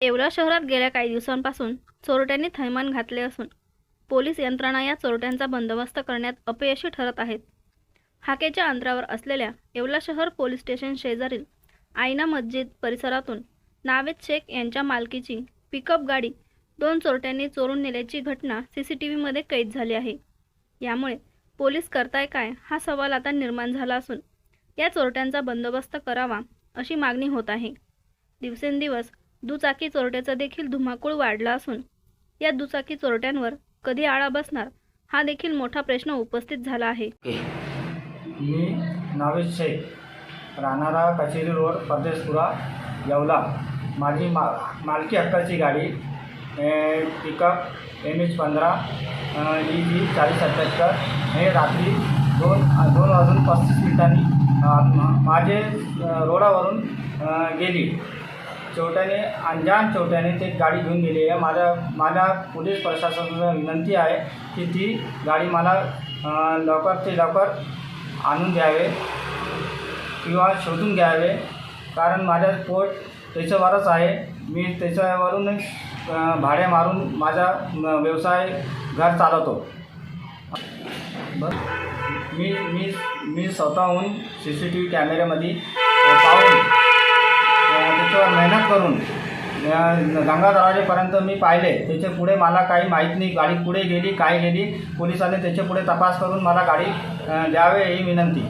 येवला शहरात गेल्या काही दिवसांपासून चोरट्यांनी थैमान घातले असून पोलीस यंत्रणा या चोरट्यांचा बंदोबस्त करण्यात अपयशी ठरत आहेत. हाकेच्या अंतरावर असलेल्या येवला शहर पोलीस स्टेशन शेजारील आयना मस्जिद परिसरातून नावेद शेख यांच्या मालकीची पिकअप गाडी दोन चोरट्यांनी चोरून नेल्याची घटना सी सी टी व्हीमध्ये कैद झाली आहे. यामुळे पोलीस करताय काय हा सवाल आता निर्माण झाला असून या चोरट्यांचा बंदोबस्त करावा अशी मागणी होत आहे. दिवसेंदिवस दुचाकी चोरट्याचा देखील धुमाकूळ वाढला असून या दुचाकी चोरट्यांवर कधी आळा बसणार हा देखील मोठा प्रश्न उपस्थित झाला आहे. मी नावेद शेख राहणारा कचेरी रोड परदेशपुरा येवला. माझी मा मालकी हक्काची गाडी पिकअप एम एच पंधरा ई जी चाळीस सत्याहत्तर. हे रात्री दोन दोन वाजून पस्तीस मिनिटांनी माझे रोडावरून गेली. चोरट्याने अंजान चोरट्याने ते गाडी घेऊन गेली. आहे माझ्या माझ्या पोलीस प्रशासनाला विनंती आहे की ती गाडी मला लवकर ते लवकर आणून द्यावे किंवा शोधून घ्यावे. कारण माझ्या पोट त्याच्यावरच आहे. मी त्याच्यावरूनच भाडे मारून माझा व्यवसाय घर चालवतो. बस मी मी मी स्वतःहून सी सी टी व्ही कॅमेऱ्यामध्ये पाहून करून अ, मी पाहिले. त्याच्या पुढे मला काही माहीत नाही. गाडी पुढे गेली काय गेली पोलिसांनी त्याच्या पुढे तपास करून मला गाडी द्यावे ही विनंती.